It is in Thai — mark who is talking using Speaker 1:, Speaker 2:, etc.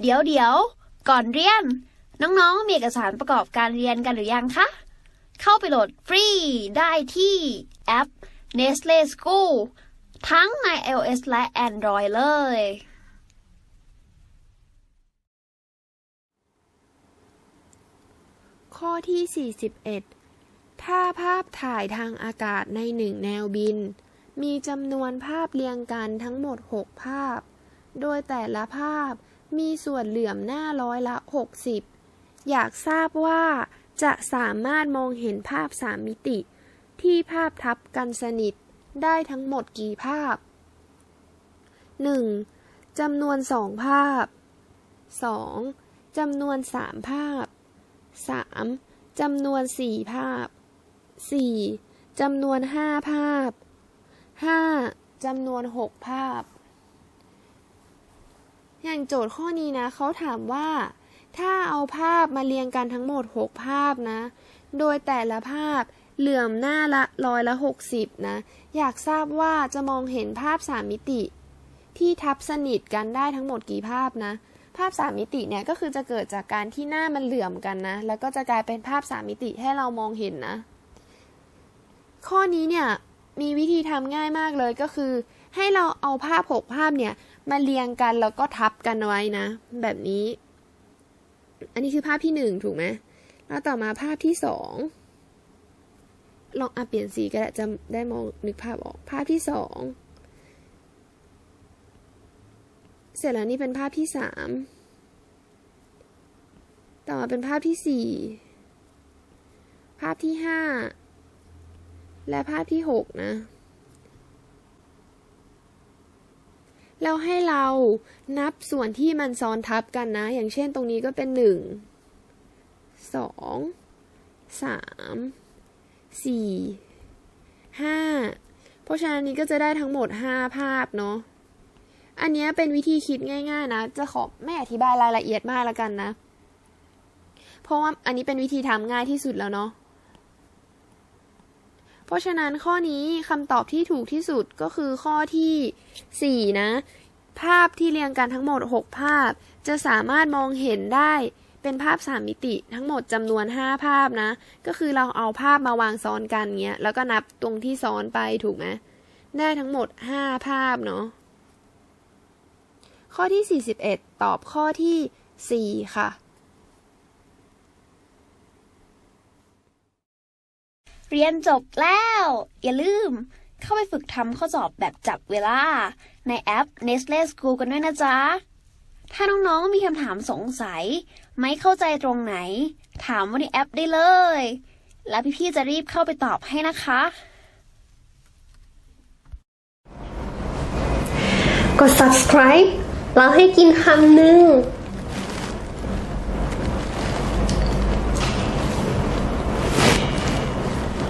Speaker 1: เดี๋ยวเดี๋ยวก่อนเรียน น้องๆ มีเอกสารประกอบการเรียนกันหรือยังคะ เข้าไปโหลดฟรีได้ที่แอป Nestle School ทั้งใน iOS และ Android เลย
Speaker 2: ข้อที่ 41 ถ้าภาพถ่ายทางอากาศในหนึ่งแนวบิน มีจำนวนภาพเรียงกันทั้งหมด 6 ภาพ โดยแต่ละภาพ มีส่วนเหลื่อมหน้าร้อยละ 60 อยากทราบว่าจะสามารถมองเห็นภาพสามมิติ ที่ภาพทับกันสนิทได้ทั้งหมดกี่ภาพ 1. จำนวนสองภาพ 2. จำนวนสามภาพ 3. จำนวนสี่ภาพ 4. จำนวนห้าภาพ 5. จำนวนหกภาพ อย่างโจทย์ข้อนี้นะเขาถามว่า ถ้าเอาภาพมาเรียงกันทั้งหมด 6 ภาพนะ โดยแต่ละภาพเหลื่อมหน้าละร้อยละ 60 นะ อยากทราบว่าจะมองเห็นภาพ 3 มิติ ที่ทับสนิทกันได้ทั้งหมดกี่ภาพนะ ภาพ 3 มิติเนี่ยก็คือจะเกิดจากการที่หน้ามันเหลื่อมกันนะ แล้วก็จะกลายเป็นภาพ 3 มิติให้เรามองเห็นนะ ข้อนี้เนี่ยมีวิธีทำง่ายมากเลยก็คือ ให้เราเอาภาพ 6 ภาพเนี่ย มาเรียงกันแล้วก็ทับกันไว้นะ แบบนี้ อันนี้คือภาพที่หนึ่งถูกไหมแล้วต่อมาภาพที่สองลองอะเปลี่ยนสีก็ได้จะได้มองนึกภาพออก ภาพที่สองเสร็จแล้วนี่เป็นภาพที่สามต่อมาเป็นภาพที่สี่ภาพที่ห้าและภาพที่หกนะ แล้วให้เรานับส่วนที่มันซ้อนทับกันนะ อย่างเช่นตรงนี้ก็เป็นหนึ่งสองสามสี่ห้าเพราะฉะนั้นนี้ก็จะได้ทั้งหมดห้าภาพเนาะ อันนี้เป็นวิธีคิดง่ายๆนะ จะขอไม่อธิบายรายละเอียดมากแล้วกันนะ เพราะว่าอันนี้เป็นวิธีทำง่ายที่สุดแล้วเนาะ เพราะฉะนั้นข้อนี้คำตอบที่ถูกที่สุดก็คือข้อที่ 4 นะ ภาพที่เรียงกันทั้งหมด 6 ภาพ จะสามารถมองเห็นได้เป็นภาพ 3 มิติทั้งหมดจำนวน 5 ภาพนะ ก็คือเราเอาภาพมาวางซ้อนกันเงี้ย แล้วก็นับตรงที่ซ้อนไปถูกไหมได้ทั้งหมด 5 ภาพเนาะข้อที่ 41 ตอบข้อที่ 4 ค่ะ
Speaker 1: เรียนจบแล้ว อย่าลืม เข้าไปฝึกทำข้อสอบแบบจับเวลา ในแอป Nestle School กันด้วยนะจ๊ะ ถ้าน้องๆมีคำถามสงสัย ไม่เข้าใจตรงไหน ถามว่าในแอปได้เลย แล้วพี่ๆจะรีบเข้าไปตอบให้นะคะ
Speaker 3: กด subscribe แล้วให้กินคำหนึ่ง